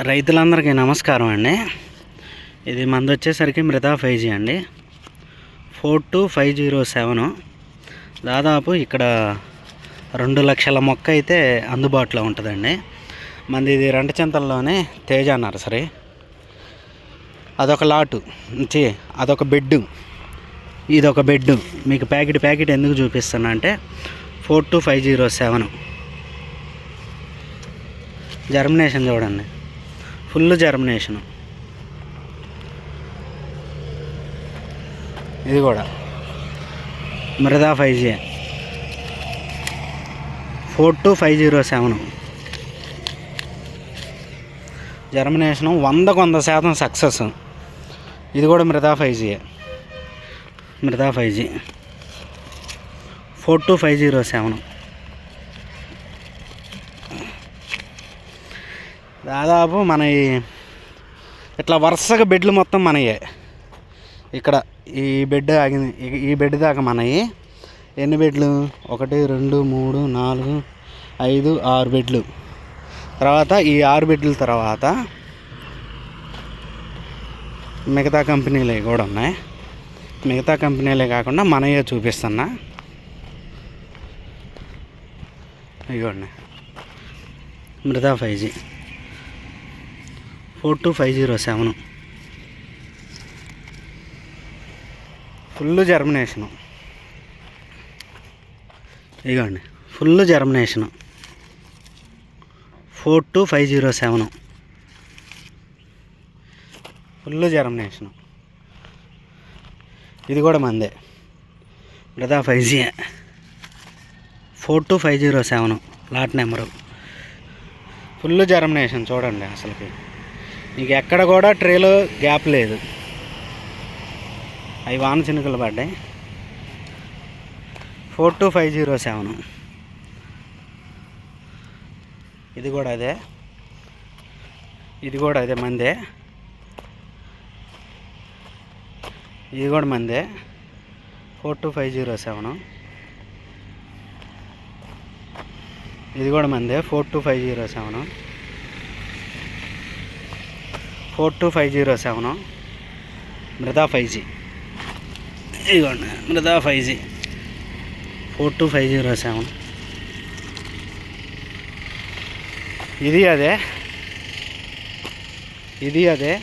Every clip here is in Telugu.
రైతులందరికీ నమస్కారం అండి. ఇది మంది వచ్చేసరికి మృతా ఫైవ్ జీ అండి. Four two five zero seven. దాదాపు ఇక్కడ రెండు లక్షల మొక్క అయితే అందుబాటులో ఉంటుందండి. మంది ఇది రెంటచింతల్లోనే తేజ నర్సరీ అదొక లాటు చే అదొక బెడ్ ఇదొక బెడ్ మీకు ప్యాకెట్ ప్యాకెట్ ఎందుకు చూపిస్తున్నా అంటే four two five zero seven. Germination చూడండి. ఫుల్ జర్మినేషన్ ఇది కూడా. Mruda five G four two five zero seven germination వందకు వంద శాతం సక్సెస్ ఇది కూడా Mruda five G Mruda five G four two five zero seven దాదాపు మన ఈ ఇట్లా వరుసగా బెడ్లు మొత్తం మనయే. ఇక్కడ ఈ బెడ్ ఆగింది ఈ- బెడ్ దాకా మనయి. ఎన్ని బెడ్లు? ఒకటి రెండు మూడు నాలుగు ఐదు ఆరు బెడ్లు. తర్వాత ఈ ఆరు బెడ్ల తర్వాత మిగతా కంపెనీలే కూడా ఉన్నాయి. మిగతా కంపెనీలే కాకుండా మనయే చూపిస్తున్నా. ఇవ్వండి Mruda five G. Four two five zero seven. Full germination ఇదిగోండి full germination four two five zero seven. Full germination ఇది కూడా మందే. Mruda five G. Four two five zero seven lot number. Full germination చూడండి అసలుకి. నీకు ఎక్కడ కూడా ట్రేలో గ్యాప్ లేదు. అవి వాన చినుకలు పడ్డాయి. Four two five zero seven. ఇది కూడా అదే. ఇది కూడా అదే మందే. ఇది కూడా మందే. Four two five zero seven. ఇది కూడా మందే. Four two five zero seven. Four two five zero seven. Mruda five G. ఇదిగోండి Mruda five G. Four two five zero seven. ఇది అదే. ఇది అదే.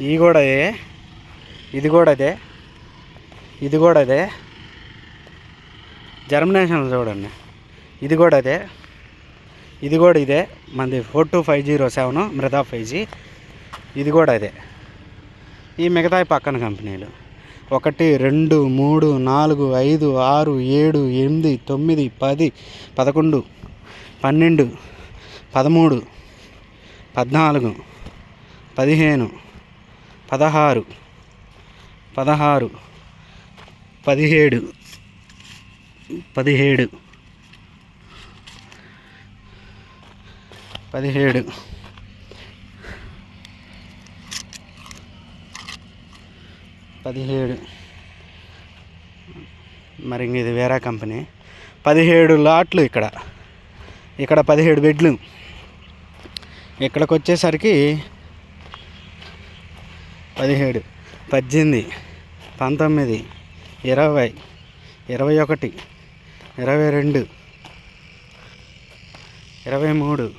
ఇది కూడా అదే ఇది కూడా అదే. ఇది కూడా అదే. జర్మినేషన్ చూడండి. ఇది కూడా అదే. ఇది కూడా ఇదే. మనది four two five zero seven Mruda five G. ఇది కూడా అదే. ఈ మిగతా పక్కన కంపెనీలు. ఒకటి రెండు మూడు నాలుగు ఐదు ఆరు ఏడు ఎనిమిది తొమ్మిది పది పదకొండు పన్నెండు పదమూడు పద్నాలుగు పదిహేను పదహారు పదహారు పదిహేడు పదిహేడు పదిహేడు. పదిహేడు. మరి ఇంక ఇది వేరే కంపెనీ. పదిహేడు లాట్లు ఇక్కడ. ఇక్కడ పదిహేడు బెడ్లు. ఇక్కడికి వచ్చేసరికి పదిహేడు పద్దెనిమిది పంతొమ్మిది ఇరవై ఇరవై ఒకటి ఇరవై రెండు ఇరవై మూడు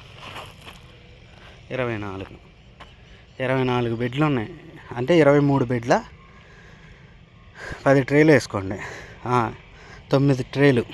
ఇరవై నాలుగు. ఇరవై నాలుగు బెడ్లు ఉన్నాయి. అంటే ఇరవై మూడు బెడ్ల? పది ట్రేలు వేసుకోండి. తొమ్మిది ట్రేలు.